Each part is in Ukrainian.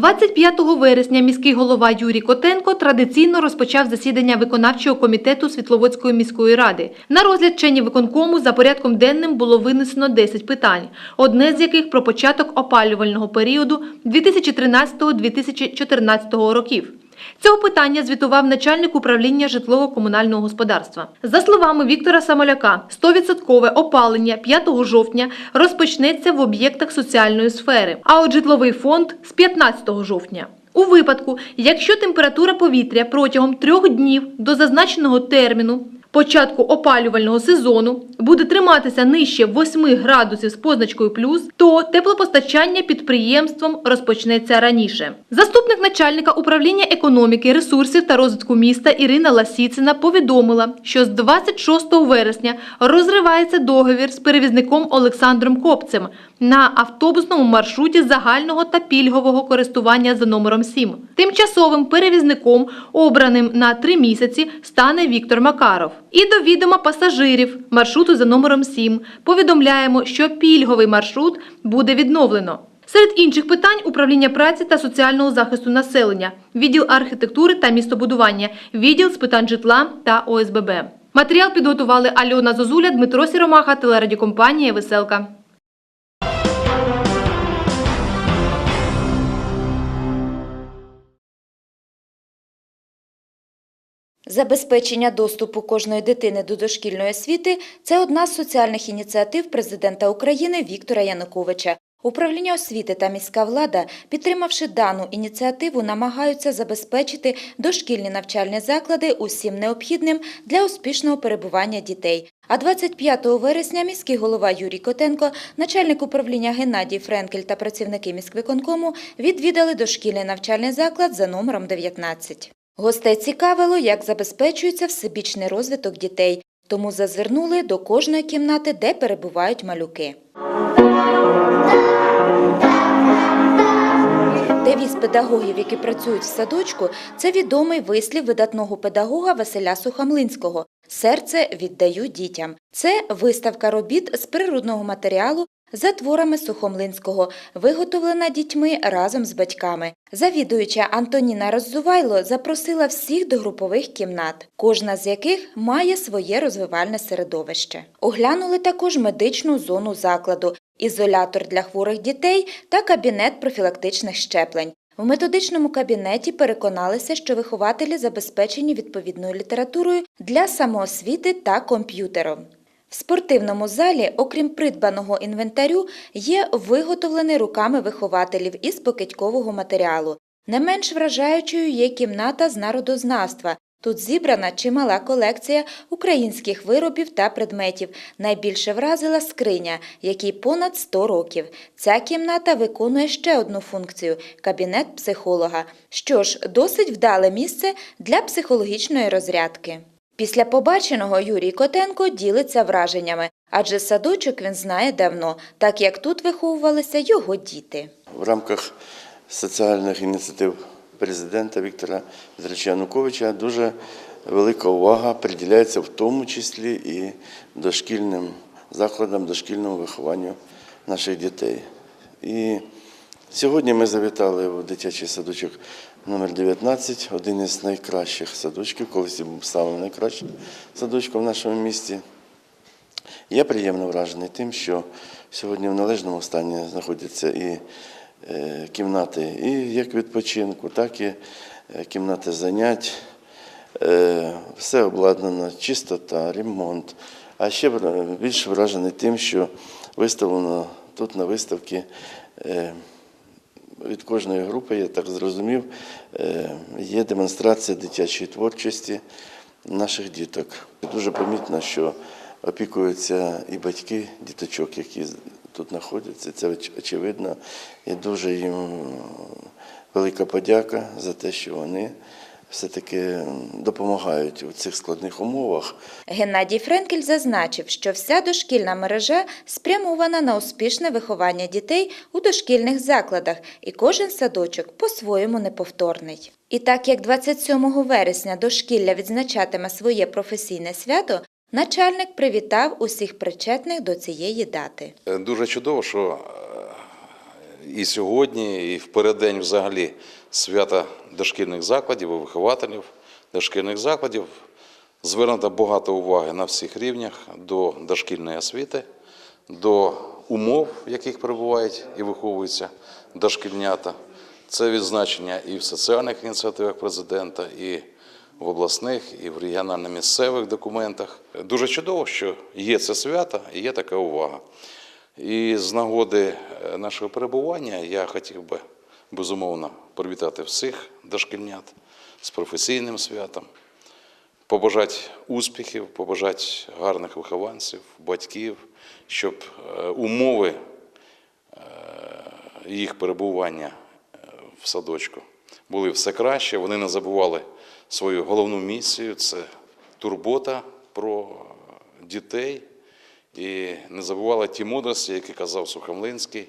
25 вересня міський голова Юрій Котенко традиційно розпочав засідання виконавчого комітету Світловодської міської ради. На розгляд членів виконкому за порядком денним було винесено 10 питань, одне з яких про початок опалювального періоду 2013-2014 років. Цього питання звітував начальник управління житлово-комунального господарства. За словами Віктора Самоляка, 100% опалення 5 жовтня розпочнеться в об'єктах соціальної сфери, а от житловий фонд з 15 жовтня. У випадку, якщо температура повітря протягом трьох днів до зазначеного терміну початку опалювального сезону буде триматися нижче 8 градусів з позначкою плюс, то теплопостачання підприємством розпочнеться раніше. Заступник начальника управління економіки, ресурсів та розвитку міста Ірина Ласіцина повідомила, що з 26 вересня розривається договір з перевізником Олександром Копцем на автобусному маршруті загального та пільгового користування за номером 7. Тимчасовим перевізником, обраним на три місяці, стане Віктор Макаров. І до відома пасажирів маршруту за номером 7 повідомляємо, що пільговий маршрут буде відновлено. Серед інших питань управління праці та соціального захисту населення, відділ архітектури та містобудування, відділ з питань житла та ОСББ. Матеріал підготували Альона Зозуля, Дмитро Сіромаха, телерадіокомпанія Веселка. Забезпечення доступу кожної дитини до дошкільної освіти – це одна з соціальних ініціатив президента України Віктора Януковича. Управління освіти та міська влада, підтримавши дану ініціативу, намагаються забезпечити дошкільні навчальні заклади усім необхідним для успішного перебування дітей. А 25 вересня міський голова Юрій Котенко, начальник управління Геннадій Френкель та працівники міськвиконкому відвідали дошкільний навчальний заклад за номером 19. Гостей цікавило, як забезпечується всебічний розвиток дітей, тому зазирнули до кожної кімнати, де перебувають малюки. Девіз педагогів, які працюють в садочку, це відомий вислів видатного педагога Василя Сухомлинського «Серце віддаю дітям». Це виставка робіт з природного матеріалу за творами Сухомлинського, виготовлена дітьми разом з батьками. Завідуюча Антоніна Роззувайло запросила всіх до групових кімнат, кожна з яких має своє розвивальне середовище. Оглянули також медичну зону закладу, ізолятор для хворих дітей та кабінет профілактичних щеплень. В методичному кабінеті переконалися, що вихователі забезпечені відповідною літературою для самоосвіти та комп'ютером. В спортивному залі, окрім придбаного інвентарю, є виготовлений руками вихователів із покидькового матеріалу. Не менш вражаючою є кімната з народознавства. Тут зібрана чимала колекція українських виробів та предметів. Найбільше вразила скриня, якій понад 100 років. Ця кімната виконує ще одну функцію – кабінет психолога. Що ж, досить вдале місце для психологічної розрядки. Після побаченого Юрій Котенко ділиться враженнями, адже садочок він знає давно, так як тут виховувалися його діти. В рамках соціальних ініціатив президента Віктора Петровича Януковича дуже велика увага приділяється в тому числі і дошкільним закладам, дошкільному вихованню наших дітей. І сьогодні ми завітали в дитячий садочок номер 19, один із найкращих садочків, колись був самим найкращим садочком в нашому місті. Я приємно вражений тим, що сьогодні в належному стані знаходяться і е, кімнати і як відпочинку, так і е, кімнати занять. Е, Все обладнано, чистота, ремонт. А ще вра- більш вражений тим, що виставлено тут на виставці від кожної групи, я так зрозумів, е, є демонстрація дитячої творчості наших діток. Дуже помітно, що опікуються і батьки діточок, які тут знаходяться. Це очевидно. І дуже їм велика подяка за те, що вони все-таки допомагають у цих складних умовах. Геннадій Френкель зазначив, що вся дошкільна мережа спрямована на успішне виховання дітей у дошкільних закладах, і кожен садочок по-своєму неповторний. І так як 27 вересня дошкілля відзначатиме своє професійне свято, начальник привітав усіх причетних до цієї дати. Е, Дуже чудово, що е, і сьогодні, і в переддень взагалі свята дошкільних закладів і вихователів дошкільних закладів звернуто багато уваги на всіх рівнях до дошкільної освіти, до умов, в яких перебувають і виховуються дошкільнята. Це відзначення і в соціальних ініціативах президента, і в обласних, і в регіонально-місцевих документах. Дуже чудово, що є це свято і є така увага. І з нагоди е, нашого перебування я хотів би безумовно привітати всіх дошкільнят з професійним святом, побажати успіхів, побажати гарних вихованців, батьків, щоб е, умови е, їх перебування в садочку були все краще. Вони не забували свою головну місію це турбота про дітей. І не забували ті мудрості, які казав Сухомлинський,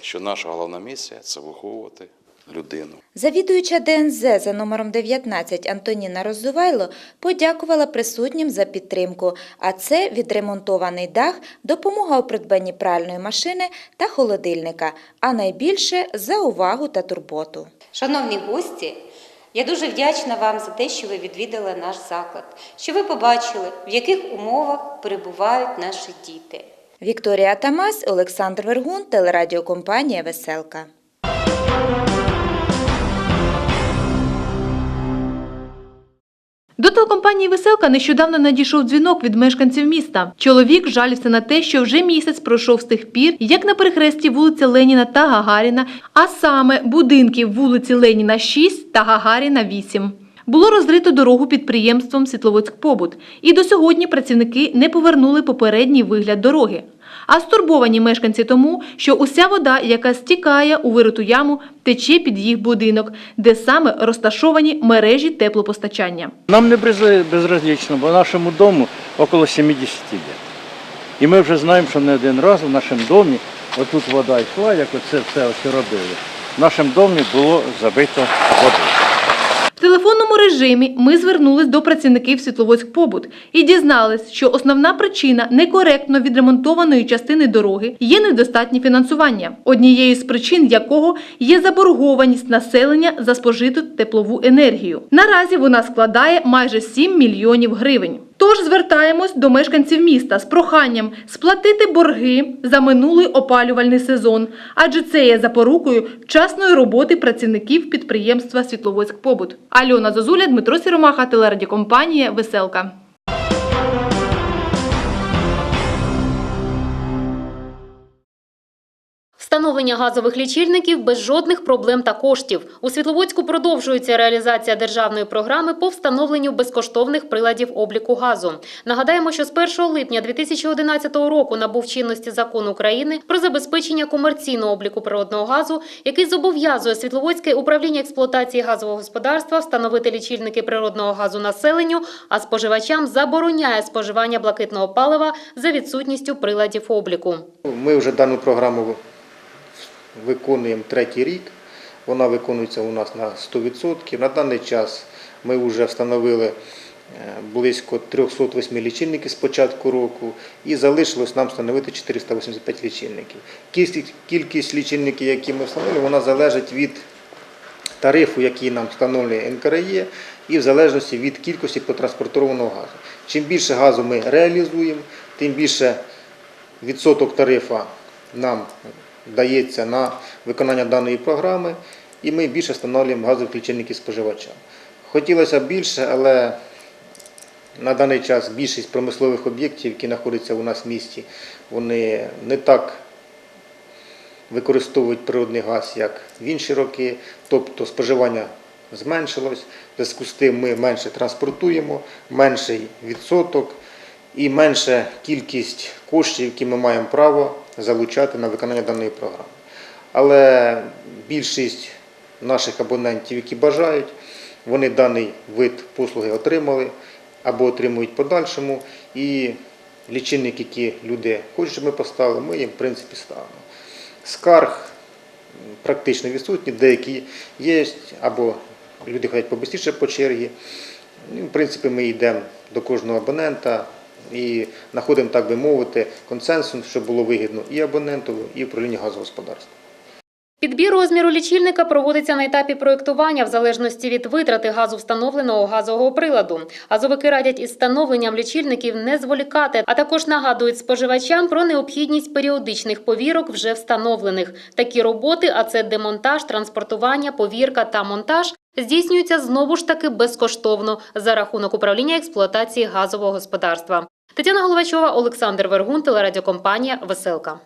що наша головна місія це виховувати людину. Завідуюча ДНЗ за номером 19 Антоніна Роззувайло подякувала присутнім за підтримку, а це відремонтований дах, допомога у придбанні пральної машини та холодильника, а найбільше за увагу та турботу. Шановні гості, я дуже вдячна вам за те, що ви відвідали наш заклад, що ви побачили, в яких умовах перебувають наші діти. Вікторія Тамас, Олександр Вергун, телерадіокомпанія Веселка. До телекомпанії Веселка нещодавно надійшов дзвінок від мешканців міста. Чоловік жалівся на те, що вже місяць пройшов з тих пір, як на перехресті вулиці Леніна та Гагаріна, а саме будинків вулиці Леніна 6 та Гагаріна 8. Було розрито дорогу підприємством Світловодськ-Побут, і до сьогодні працівники не повернули попередній вигляд дороги. А стурбовані мешканці тому, що уся вода, яка стікає у вириту яму, тече під їх будинок, де саме розташовані мережі теплопостачання. Нам не без- безразлично, бо нашому дому около 70 лет. І ми вже знаємо, що не один раз в нашому домі, отут вода йшла, як оце все робили. В нашому домі було забито водою. Телефонному режимі ми звернулись до працівників Світловодськ Побут і дізнались, що основна причина некоректно відремонтованої частини дороги є недостатнє фінансування, однією з причин якого є заборгованість населення за спожиту теплову енергію. Наразі вона складає майже 7 мільйонів гривень. Тож звертаємось до мешканців міста з проханням сплатити борги за минулий опалювальний сезон, адже це є запорукою вчасної роботи працівників підприємства Світловодськ Побут. Альона Зозуля, Дмитро Сіромаха, телерадіокомпанія Веселка. Встановлення газових лічильників без жодних проблем та коштів. У Світловодську продовжується реалізація державної програми по встановленню безкоштовних приладів обліку газу. Нагадаємо, що з 1 липня 2011 року набув чинності закон України про забезпечення комерційного обліку природного газу, який зобов'язує Світловодське управління експлуатації газового господарства встановити лічильники природного газу населенню, а споживачам забороняє споживання блакитного палива за відсутністю приладів обліку. Ми вже дану програму виконуємо третій рік. Вона виконується у нас на 100%. На даний час ми вже встановили е, близько 308 лічильників з початку року і залишилось нам встановити 485 лічильників. Кількість, лічильників, які ми встановили, вона залежить від тарифу, який нам встановлює НКРЄ, і в залежності від кількості потранспортованого газу. Чим більше газу ми реалізуємо, тим більше відсоток тарифа нам дається на виконання даної програми, і ми більше встановлюємо газових лічильників споживачам. Хотілося б більше, але на даний час більшість промислових об'єктів, які знаходяться у нас в місті, вони не так використовують природний газ, як в інші роки, тобто споживання зменшилось. В зв'язку з тим ми менше транспортуємо, менший відсоток і менша кількість коштів, які ми маємо право залучати на виконання даної програми. Але більшість наших абонентів, які бажають, вони даний вид послуги отримали або отримують подальшому. І лічильник, які люди хочуть, щоб ми поставили, ми їм в принципі ставимо. Скарг практично відсутні, деякі є, або люди ходять побистріше по чергі. Ну, В принципі, ми йдемо до кожного абонента і знаходимо, так би мовити, консенсус, щоб було вигідно і абоненту, і управлінню газогосподарства. Підбір розміру лічильника проводиться на етапі проєктування в залежності від витрати газу встановленого газового приладу. Газовики радять із встановленням лічильників не зволікати, а також нагадують споживачам про необхідність періодичних повірок вже встановлених. Такі роботи, а це демонтаж, транспортування, повірка та монтаж, здійснюються знову ж таки безкоштовно за рахунок управління експлуатації газового господарства. Тетяна Головачова, Олександр Вергун, телерадіокомпанія Веселка.